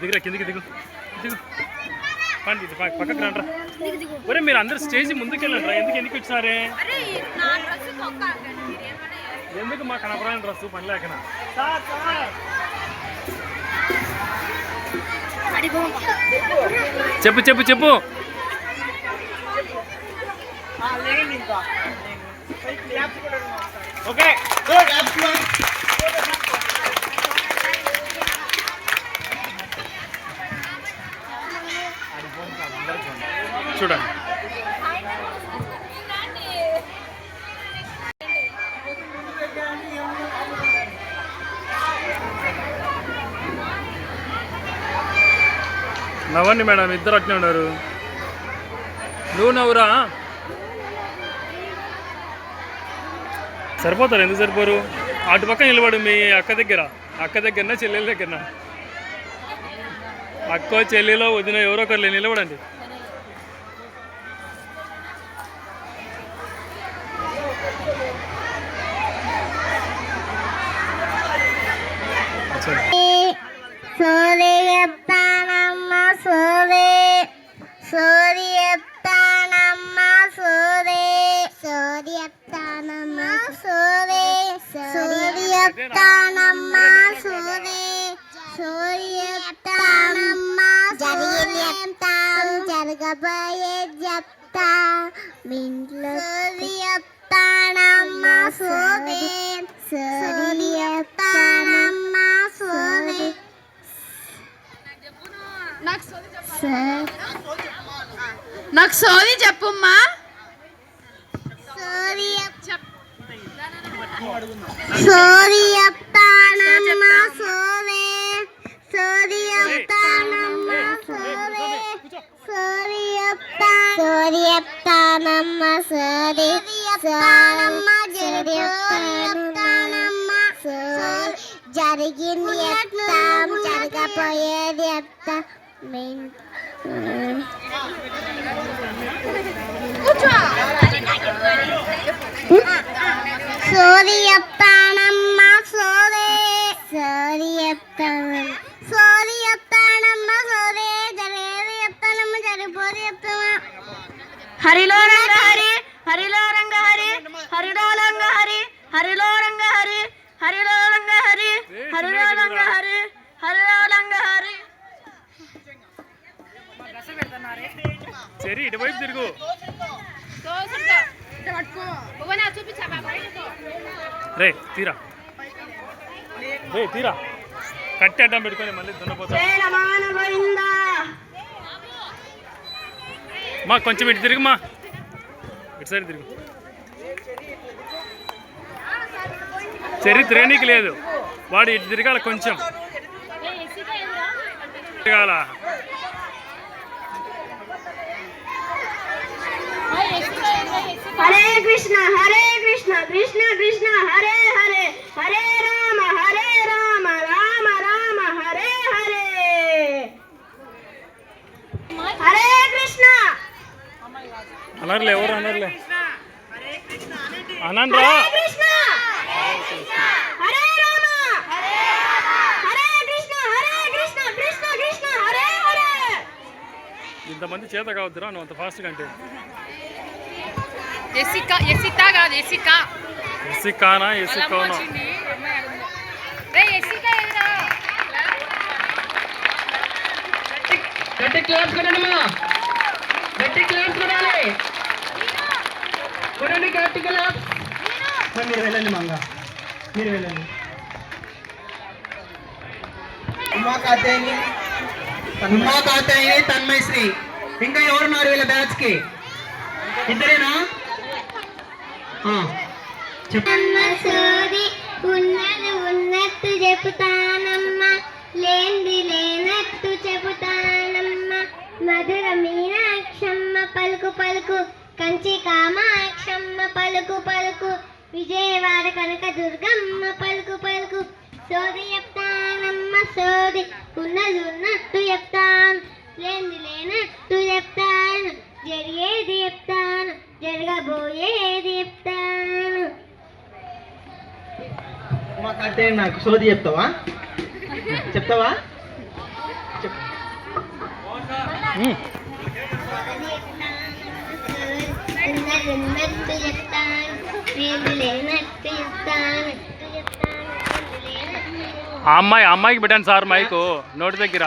దిగురా కిందికి దిగు దిగు పండి ఇది పక్కకు రండ్రా ఒరే మీరు అందరు స్టేజ్ ముందుకు వెళ్ళండి ఎందుకు ఎందుకు వచ్చినారే ఎందుకు మా కనపరాని డ్రస్ పని లేకనా చెప్పు చెప్పు చెప్పు. ఓకే చూడండి. నవ్వండి మేడం ఇద్దరు అట్నే ఉన్నారు. నువ్వు నవ్వురా? సరిపోతారు? ఎందుకు సరిపోరు? అటు పక్క నిలబడు మీ అక్క దగ్గర. అక్క దగ్గరనా చెల్లెల దగ్గరనా? అక్క చెల్లెలో వదిన ఎవరో ఒకరు నిలబడండి. సోది సోది సోది చెప్తానమ్మ జరిగింది చెప్తాం జరగబోయే చెప్తా ఇంట్లో నాకు సోది చెప్పు. సార్. నాకు సోది చెప్పమ్మా చెప్ సోది చెప్తానమ్మ సోది సోది చెప్తానమ్మ సోది సోది చెప్తా సోది చెప్తానమ్మ సోది చెప్తానమ్మ చెప్తానమ్మ సోది జరిగింది చెప్తాం జరగపోయేది చెప్తా మీ సోది చెప్తానమ్మా సోది సోది చెప్తాను సోది చెప్తానమ్మా సోది జరిగేది చెప్తానమ్మా జరిగిపోది చెప్తామా హరిలో రంగ హరి హరిలో రంగ హరి హరిలో రంగ హరి హరిలో రంగ హరి హరిలో రంగ హరి హరిలో రంగ హరి హరిలో రంగ హరి సరే ఇటువైపు తిరుగు రే తీరా. రే తీరా. కట్టి అడ్డం పెట్టుకొని మళ్ళీ దున్నపోతా మా కొంచెం ఇటు తిరిగి మా. ఇటు సైడ్ తిరుగు. చెరి తిరగనీకి లేదు. వాడు ఇటు తిరగాల కొంచెం. తిరగాల హరే కృష్ణ హరే కృష్ణ కృష్ణ కృష్ణ హరే హరే. హరే రామ హరే రామ రామ రామ హరే హరే. హరే కృష్ణ. అనర్లే ఎవరు అనర్లే? అనరా కృష్ణ హరే రామ. హరే కృష్ణ హరే కృష్ణ కృష్ణ కృష్ణ హరే హరే. ఇంతమంది చేత కావద్దురా నువ్వు అంత ఫాస్ట్గా అంటే. ఎసికా ఎసితా కాదు ఎసికా ఎస్సి కానా ఎస్సి కోనా రే ఎసికా ఎదురా గట్టి క్లాప్స్ కొనండి మా గట్టి క్లాప్స్ కొనాలి కొనండి గట్టి క్లాప్స్ మరి మీరు వెళ్ళండి మంగ మీరు వెళ్ళండి ఉమా కాతేని ఉమా కాతేని తన్మయ్ శ్రీ ఇంకా ఎవరున్నారు వీళ్ళ బ్యాచ్ కి ఇద్దరేనా ఆ, చెప్పు అమ్మ సోది ఉన్నది ఉన్నట్టు చెబుతానమ్మా లేంది లేనట్టు చెబుతానమ్మా. మధుర మీనాక్షమ్మ పలుకు పలుకు కంచి కామాక్షమ్మ పలుకు పలుకు విజయవాడ కనక దుర్గమ్మ పలుకు పలుకు. సోది చెప్తానమ్మ సోది ఉన్నది ఉన్నట్టు చెప్తాను లేని లేనట్టు చెప్తాను. జరిగేది చెప్తాను జరగబోయేది చెప్తాను అంటే నాకు సోది చెప్తావా? చెప్తావా? ఉన్నట్టు చెప్తాను లేని లేనట్టు చెప్తాను ఆ అమ్మాయి అమ్మాయికి పెట్టండి సార్ మైకు. నోటి దగ్గర.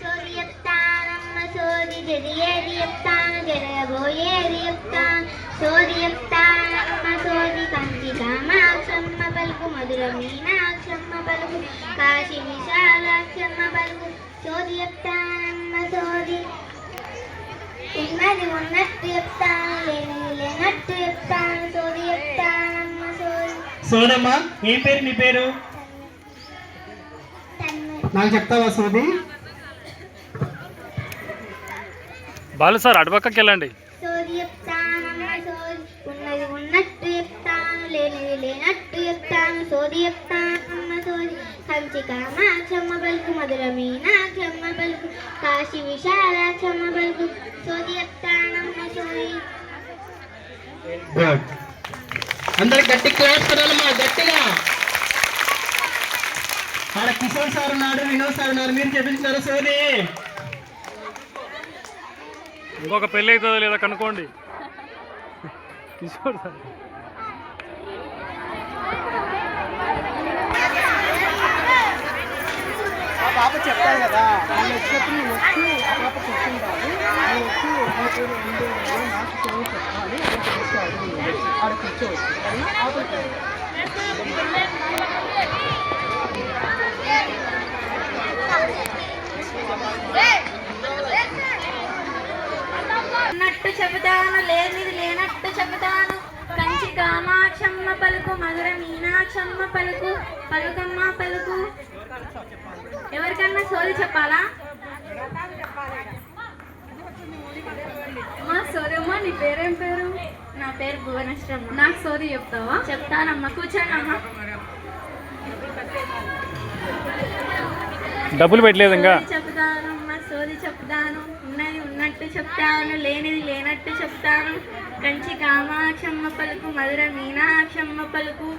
సోది చెప్తానమ్మ సోది జరిగేది చెప్తాను జరగబోయేది చెప్తాను సోది చెప్తానమ్మ సోది కంచి కామాక్షమ్మ పలుకు మధుర మీనాక్షమ్మ పలుకు కాశీ విశాలాక్షమ్మ పలుకు సోది చెప్తానమ్మ సోది ఉన్నది ఉన్నట్టు చెప్తాను లేనట్టు చెప్తాను సోది చెప్తానమ్మ సోది ఏం పేరు నీ పేరు నాకు చెప్తావా సోది బాలు సార్ అటుపక్కకి వెళ్ళండి. సోది చెప్తానమ్మ సోది ఉన్నది ఉన్నట్టు చెప్తాను లేనిది లేనట్టు చెప్తాను. సోది చెప్తానమ్మ సోది కంచి కామాక్షమ్మ పలుకు మధుర మీనాక్షమ్మ పలుకు కాశీ విశాలాక్షమ్మ పలుకు. సోది చెప్తానమ్మ సోది గుడ్ అందరు గట్టి క్లాస్ గట్టిగా ఆడ కిషోర్ సార్ ఉన్నాడు వినోద్ సార్ ఉన్నారు మీరు చెప్పించారు సోది ఇంకొక పెళ్ళి అవుతుందో లేదా కనుక్కోండి. కిషోర్ సార్. ఆ పాప చెప్తారు కదా వాళ్ళు వచ్చినప్పుడు నువ్వు వచ్చి ఆ పాప చెప్తుంటారు నువ్వు వచ్చి నా పేరు ఏంటి అనేది నాకు చెప్పాలి. అది తెలుసుకోవాలి. ఆడ కూర్చోవచ్చు ఆపచ్చు ఉన్నట్టు చెబుతాను లేనిది లేనట్టు చెబుతాను. కంచి కామాక్షమ్మ పలుకు మధుర మీనాక్షమ్మ పలుకు పలుకమ్మ పలుకు. ఎవరికన్నా సోది చెప్పాలా? మా సోదమ్మ నీ పేరేం పేరు? నా పేరు భువనశ్రమ్మ నాకు సోది చెప్తావా? చెప్తానమ్మా కూర్చోనమ్మా. డబ్బులు పెట్టలేదు ఇంకా. సోది చెప్తానమ్మా సోది చెప్తాను. ఉన్నది ఉన్నట్టు చెప్తాను లేనిది లేనట్టు చెప్తాను. కంచి కామాక్షమ్మ పలుకు మధుర మీనాక్షమ్మ పలుకు.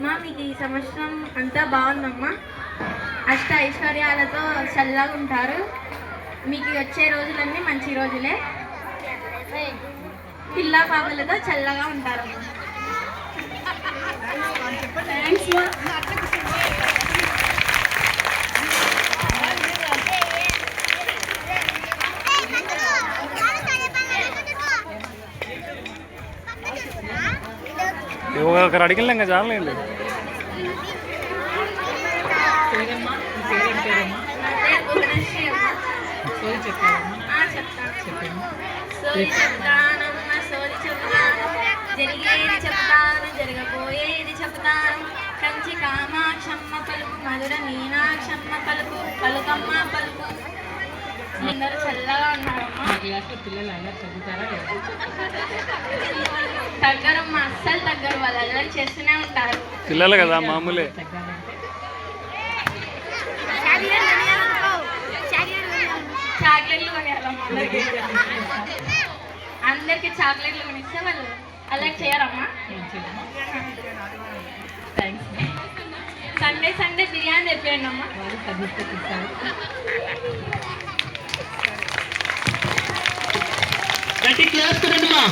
మా మీకు ఈ సంవత్సరం అంతా బాగుందమ్మా. అష్ట ఐశ్వర్యాలతో చల్లగా ఉంటారు. మీకు వచ్చే రోజులన్నీ మంచి రోజులే. పిల్ల పాపలతో చల్లగా ఉంటారు. థ్యాంక్స్ ఒకరు అడిగిన ఇంకా చాలండి జరిగేది చెప్తాను. జరగబోయేది చెప్తాను. కంచి కామాక్షమ్మ పలుకు మధుర మీనాక్షమ్మ పలుకు పలుకమ్మ పలుకు. అందరూ చల్లగా ఉన్నారమ్మా తగ్గరమ్మా అస్సలు తగ్గరు వాళ్ళు అల్లరి చేస్తూనే ఉంటారు. పిల్లలు కదా మామూలే. చాక్లెట్లు కొనియాలమ్మా అందరికి. అందరికి చాక్లెట్లు కొనిస్తే వాళ్ళు అలా చేయరమ్మా. సండే సండే బిర్యానీ తెప్పియండి అమ్మా. గట్టి క్లాస్ కొనండి మా.